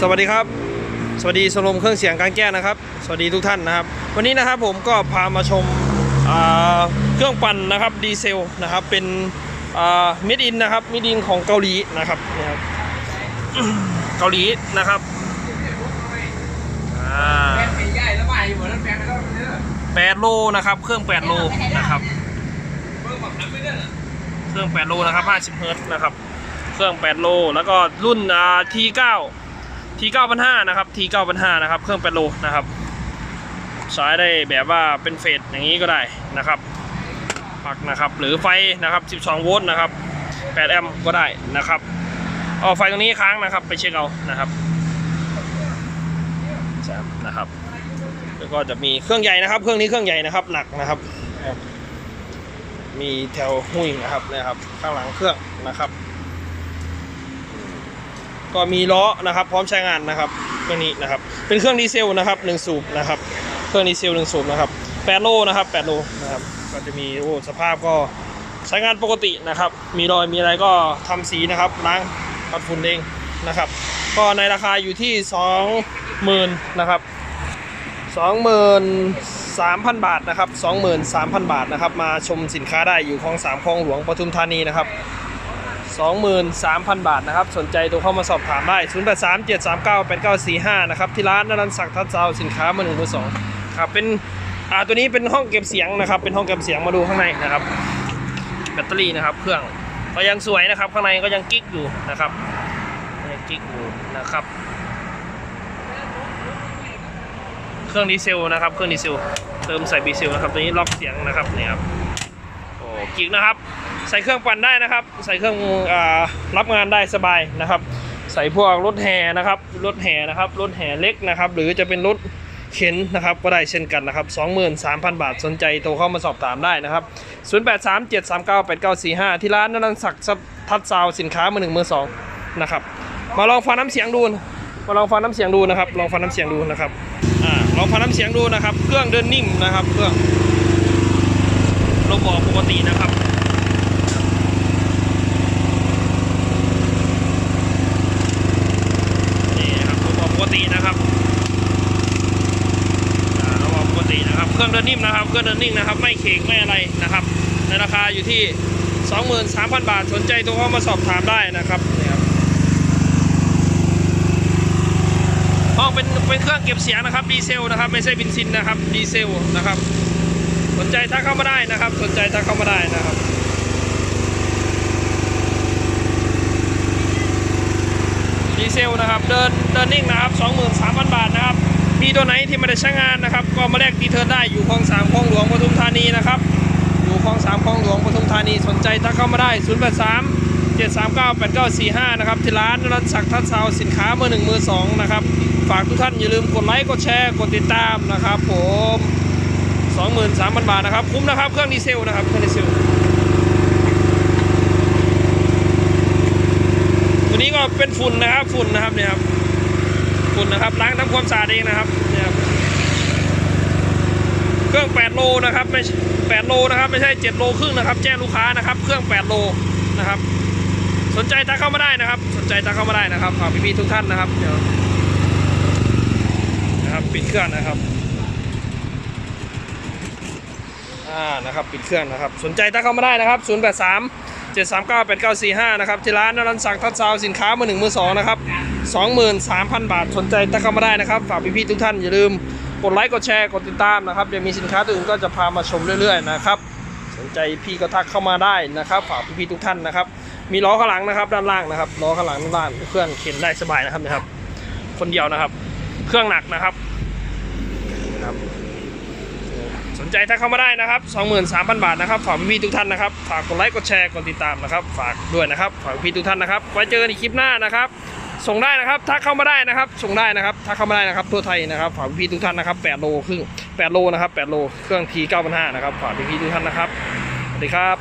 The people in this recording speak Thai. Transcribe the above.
สวัสดีครับ สวัสดีชมรมเครื่องเสียงกางแจ้นะครับ สวัสดีทุกท่านนะครับ วันนี้นะครับผมก็พามาชมาเครื่องปั่นนะครับดีเซลนะครับเป็นมิดอินนะครับมิดอินของเกาหลีนะครับเนี่ยครับเกาหลีนะครับแล้วใหม่หมดล้วแปลงไปแล้วเนี่ยแปดโลนะครับเครื่องแปดโลนะครับเครื่อง8โลนะครับ50เฮิร์ตนะครับเครื่อง8โลแล้วก็รุ่น อ่า T9 T9 พันห้านะครับ T9 พันห้านะครับ เครื่อง8โลนะครับใช้ได้แบบว่าเป็นเฟสอย่างนี้ก็ได้นะครับปักนะครับ หรือไฟนะครับ 12 โวลต์นะครับ 8 แอมป์ก็ได้นะครับเอาไฟตรงนี้ค้างนะครับ ไปเช็คเอานะครับนะครับ แล้วก็จะมีเครื่องใหญ่นะครับ เครื่องนี้เครื่องใหญ่นะครับ หนักนะครับ มีแถวหุ้ยนะครับนะครับ ข้างหลังเครื่องนะครับ ก็มีล้อนะครับ พร้อมใช้งานนะครับเครื่องนี้นะครับ เป็นเครื่องดีเซลนะครับหนึ่งสูบนะครับ เครื่องดีเซลหนึ่งสูบนะครับแปดโลนะครับแปดโลนะครับ ก็จะมีโอ้สภาพก็ใช้งานปกตินะครับ มีรอยมีอะไรก็ทำสีนะครับล้างปัดฝุ่นเองนะครับ ก็ในราคาอยู่ที่สองหมื่นนะครับ23,000 บาทนะครับ23,000 บาทนะครับ มาชมสินค้าได้อยู่คลองสามคลองหลวงปทุมธานีนะครับ 23,000 บาทนะครับ สนใจโทรเข้ามาสอบถามได้ 0837398945 นะครับ ที่ร้านนรันศักดิ์ทัศน์ซาวสินค้ามือหนึ่งมือสองครับเป็นอ่าตัวนี้เป็นห้องเก็บเสียงนะครับ เป็นห้องเก็บเสียงมาดูข้างในนะครับ แบตเตอรี่นะครับ เครื่องก็ยังสวยนะครับ ข้างในก็ยังกิ๊กอยู่นะครับยังกิ๊กอยู่นะครับ เครื่องดีเซลนะครับ เครื่องดีเซลเติมใส่ดีเซลนะครับตัวนี้ล็อกเสียงนะครับเนี่ยครับ กิกนะครับ ใส่เครื่องปั่นได้นะครับ ใส่เครื่องอรับงานได้สบายนะครับ ใส่พวกรถแห่นะครับรถแห่นะครับรถแห่เล็กนะครับ หรือจะเป็นรถเข็นนะครับก็ได้เช่นกันนะครับ 23,000 บาทสนใจโทรเข้ามาสอบถามได้นะครับ 0837398945 ที่ร้านนันศักดิ์ทัดซาวสินค้ามือหนึ่งมือสองนะครับมาลองฟังน้ำเสียงดูมาลองฟังน้ำเสียงดูนะครับ ลองฟังน้ำเสียงดูนะครับอ่าลองฟังน้ำเสียงดูนะครับ เครื่องเดินนิ่มนะครับ เครื่อง ลมบอกปกตินะครับนี่นะครับลมบอกปกตินะครับลมบอกปกตินะครับเครื่องเดินนิ่มนะครับเครื่องเดินนิ่งนะครับ ไม่เขกไม่อะไรนะครับ ในราคาอยู่ที่ 23,000 บาท สนใจโทรเข้ามาสอบถามได้นะครับนี่ครับห้องเป็นเป็นเครื่องเก็บเสียงนะครับดีเซลนะครับ ไม่ใช่บินซินนะครับดีเซลนะครับ สนใจถ้าเข้ามาได้นะครับ สนใจถ้าเข้ามาได้นะครับดีเซลนะครับ เดินเดินนิ่งนะครับ 23,000 บาทนะครับ มีตัวไหนที่ไม่ได้ใช้งานนะครับ ก็มาแลกดีเทิร์นได้อยู่คลองสามคลองหลวงปทุมธานีนะครับ อยู่คลองสามคลองหลวงปทุมธานี สนใจถ้าเข้ามาได้ 083 739 8945 นะครับ ที่ร้านรันศักดิ์ทัศน์ซาวสินค้ามือหนึ่งมือสองนะครับ ฝากทุกท่านอย่าลืมกดไลค์ กดแชร์ กดติดตามนะครับผม 23,000 บาทนะครับ คุ้มนะครับ เครื่องดีเซลนะครับ เครื่องดีเซล ตัวนี้ก็เป็นฝุ่นนะครับ ฝุ่นนะครับเนี่ยครับ ฝุ่นนะครับ ล้างทำความสะอาดเองนะครับเนี่ยครับ เครื่อง 8 โลนะครับ ไม่8โลนะครับ ไม่ใช่ 7 โลครึ่งนะครับ แจ้งลูกค้านะครับ เครื่อง 8 โลนะครับ สนใจทักเข้ามาได้นะครับ สนใจทักเข้ามาได้นะครับฝากพี่ๆทุกท่านนะครับ เดี๋ยวนะครับ ปิดเครื่องนะครับ อ่านะครับปิดเครื่องนะครับ สนใจทักเข้ามาได้นะครับ 083 739 8945 นะครับที่ร้านนรันศักดิ์ทัศน์ซาวสินค้ามือหนึ่งมือสองนะครับ 23,000 บาทสนใจทักเข้ามาได้นะครับ ฝากพี่ๆทุกท่านอย่าลืมกดไลค์กดแชร์กดติดตามนะครับเดี๋ยวมีสินค้าตัวอื่นก็จะพามาชมเรื่อยๆนะครับสนใจพี่ก็ทักเข้ามาได้นะครับ ฝากพี่ๆทุกท่านนะครับ มีล้อข้างหลังนะครับด้านล่างนะครับล้อข้างหลังด้านล่างเครื่องเข็นได้สบายนะครับนะครับ คนเดียวนะครับ เครื่องหนักนะครับนะครับ สนใจถ้าเข้ามาได้นะครับ 23,000 บาทนะครับฝากพี่ทุกท่านนะครับฝากกดไลค์กดแชร์กดติดตามนะครับ ฝากด้วยนะครับฝากพี่ทุกท่านนะครับ ไว้เจอกันอีกคลิปหน้านะครับ ส่งได้นะครับถ้าเข้ามาได้นะครับ ส่งได้นะครับถ้าเข้ามาได้นะครับทั่วไทยนะครับฝากพี่ทุกท่านนะครับ8โลครึ่ง8โลนะครับ8โลเครื่องที9,500นะครับฝากพี่ทุกท่านนะครับสวัสดีครับ